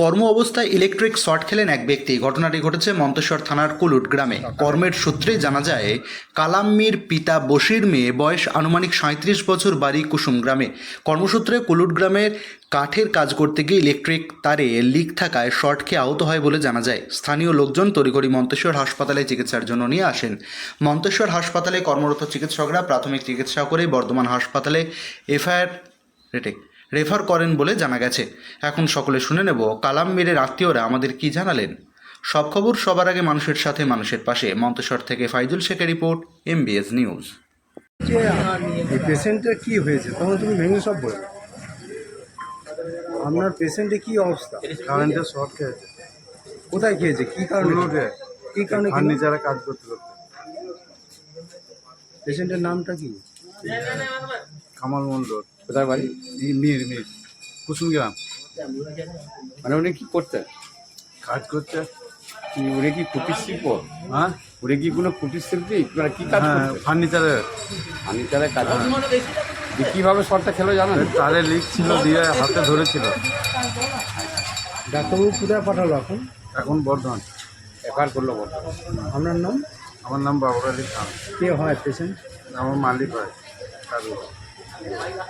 কর্ম অবস্থায় electric short খেলেন এক ব্যক্তি। ঘটনাটি ঘটেছে মন্তেশ্বর থানার কুলুট গ্রামে। কর্মের সূত্রে জানা যায়, কালাম্মির পিতা বশির মেয়ে বয়স আনুমানিক সাঁত্রিশ বছর বাড়ি কুসুম গ্রামে। কর্মসূত্রে কুলুট গ্রামের কাঠের কাজ করতে গিয়ে ইলেকট্রিক তারে লিক থাকায় শর্ট খেয়ে আহত হয় বলে জানা যায়। স্থানীয় লোকজন তড়িঘড়ি মন্তেশ্বর হাসপাতালে চিকিৎসার জন্য নিয়ে আসেন। মন্তেশ্বর হাসপাতালে কর্মরত চিকিৎসকরা প্রাথমিক চিকিৎসা করে বর্ধমান হাসপাতালে এফআইআর রেটে রেফার করেন বলে জানা গেছে। এখন সকলে শুনে নেব কালাম মীরের আত্মীয়রা আমাদের কি জানালেন? সব খবর সবার আগে মানুষের সাথে মানুষের পাশে। মন্তেশ্বর থেকে ফাইজুল শেখের রিপোর্ট এমবিএস নিউজ। যে এই পেশেন্টের কি হয়েছে? তখন তুমি ভেঙে সব বলে আপনার পেশেন্টের কি অবস্থা? কারেন্টের শর্ট খেয়েছে। কোথায় খেয়েছে? কি কারণে কি কারণে ফার্নিচারে কাজ করতে করতে। পেশেন্টের নামটা কি? কামাল মন্ডল কোথায় বাড়ি? মির মির। কুসুম গ্রাম মানে উনি কি করতেন? কাজ করতে কি উনি কি কুটির শিল্প? হ্যাঁ। উনি কি কোনো কুটির শিল্পী? মানে কি কাজ হ্যাঁ করতেন? ফার্নিচারে আমি তাহলে কাজ কীভাবে শর্টটা খেলো জানেন? তারে লিক ছিল দিয়ে হাতে ধরেছিল। ডাক্তারবাবু কোথায় পাঠালো এখন? এখন বর্ধমান। এফআইআর করল বর্ধমান। আপনার নাম? আমার নাম বাবুর আলী খান। কে হয় পেশেন্ট? আমার মালিক হয়। কাজু। 来。